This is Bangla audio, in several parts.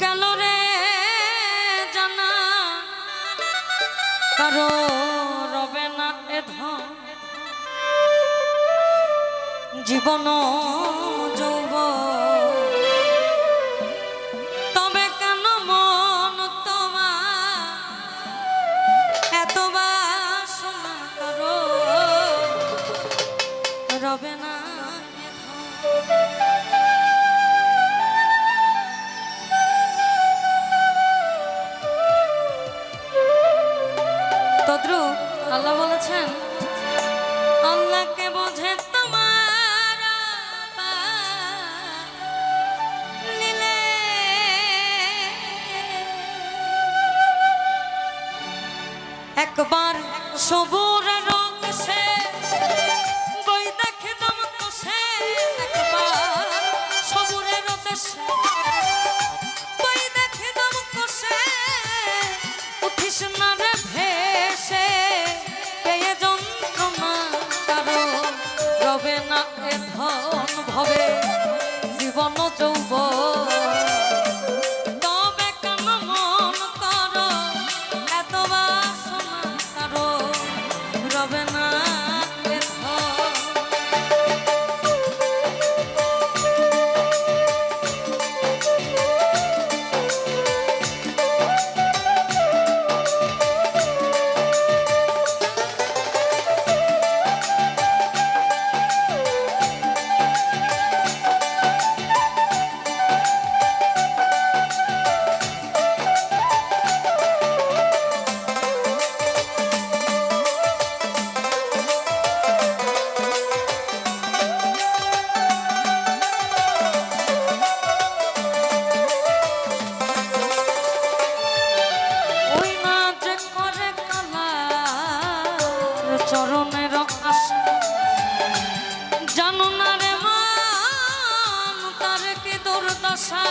গেল রে জানা? কারও রবে না এ জীবন যৌব উঠিস না দুর্দশা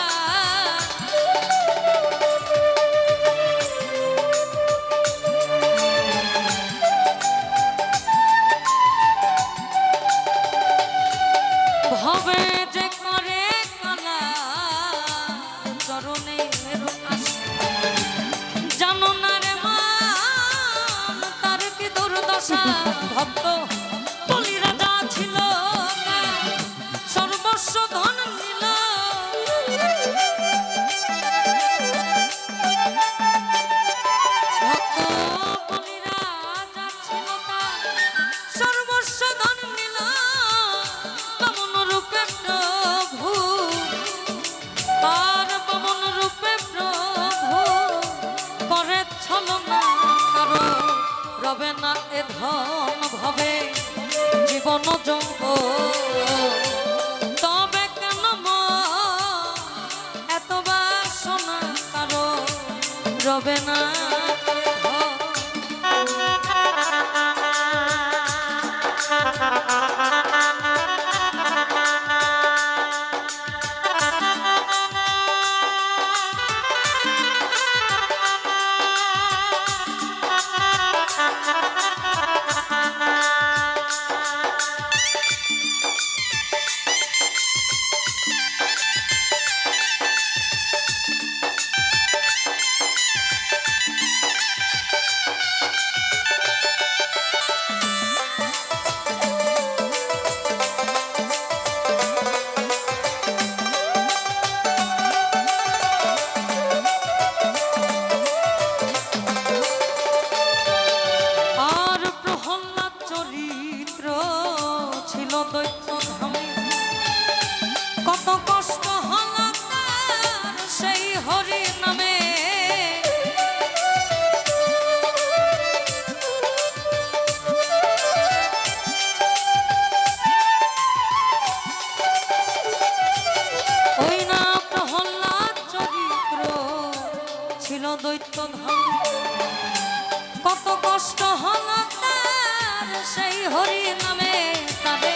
ভবে যে করে কালা না রে মান তার কি দুর্দশা? ভক্ত বলি ছলনা কারও রবে না এ জীবন যৌব তবে কেন এত বাসনা কারও রবে না চরিত্র ছিল দৈত্য ধামে কত কষ্ট হল সেই হরি নামে। ছিল দৈত্য ধামে কত কষ্ট হল সেই হরি নামে তারে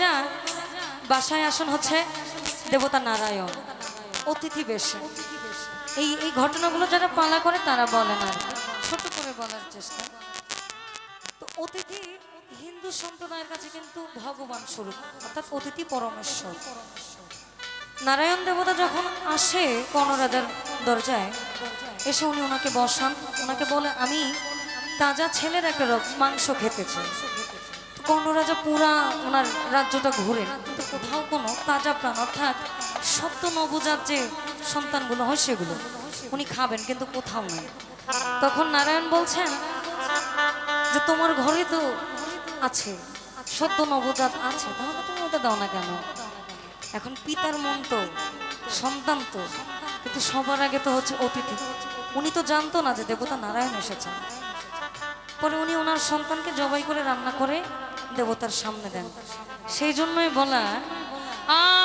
রাজা বাসায় আসন হচ্ছে দেবতা নারায়ণ, অতিথি বেশে। এই এই ঘটনাগুলো যারা পালা করে তারা বলেন আর কি। ছোট করে বলার চেষ্টা। তো অতিথি হিন্দু সম্প্রদায়ের কাছে কিন্তু ভগবান স্বরূপ, অর্থাৎ অতিথি পরমেশ্বর। নারায়ণ দেবতা যখন আসে কর্ণরাজার দরজায়, এসে উনি ওনাকে বসান। ওনাকে বলে, আমি তাজা ছেলের একটা মাংস খেতে চাই। তো কর্ণরাজা পুরা ওনার রাজ্যটা ঘুরেন কিন্তু কোথাও কোনো তাজা প্রাণ, অর্থাৎ সপ্ত নবজাত যে সন্তানগুলো হয় সেগুলো উনি খাবেন, কিন্তু কোথাও নেই। তখন নারায়ণ বলছেন যে, তোমার ঘরে তো আছে সত্য নবজাত আছে, তাহলে তুমি ওটা দাও না কেন? এখন পিতার মন তো, সন্তান তো, কিন্তু সবার আগে তো হচ্ছে অতিথি। উনি তো জানতো না যে দেবতা নারায়ণ এসেছেন। পরে উনি ওনার সন্তানকে জবাই করে রান্না করে দেবতার সামনে দেন। সেই জন্যই বলা আর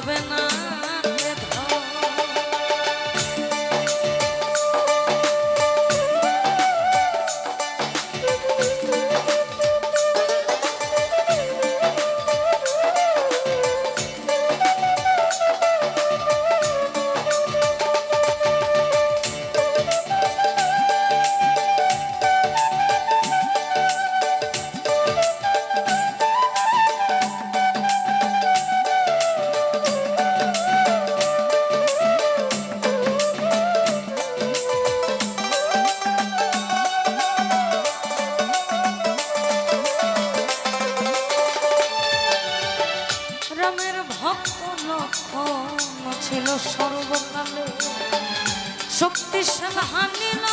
রবে না ভক্ত লক্ষণ ছিল সর্বকালে শক্তিশাল হানিল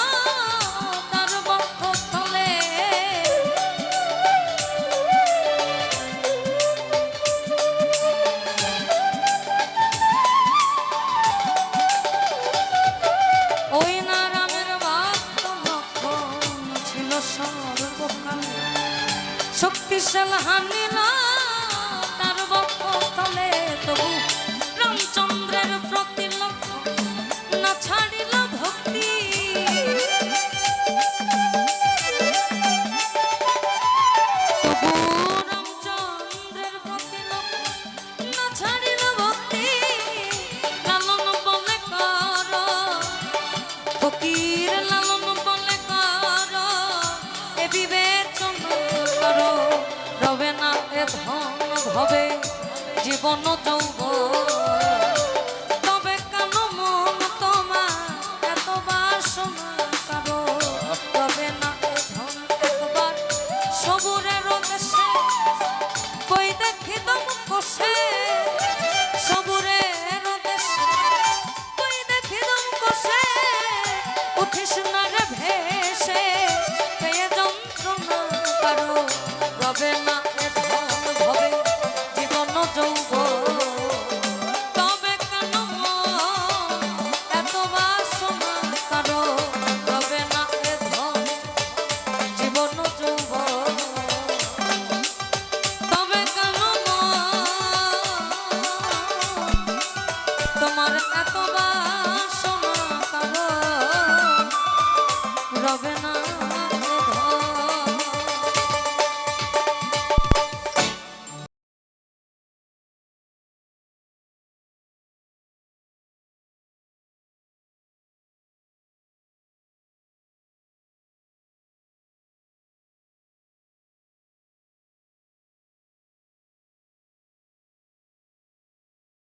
তার বক্ষ তলে ওই না রামের ভক্ত লক্ষণ ছিল সর্বকালে শক্তিশাল হানিল ভবে জীবন যৌব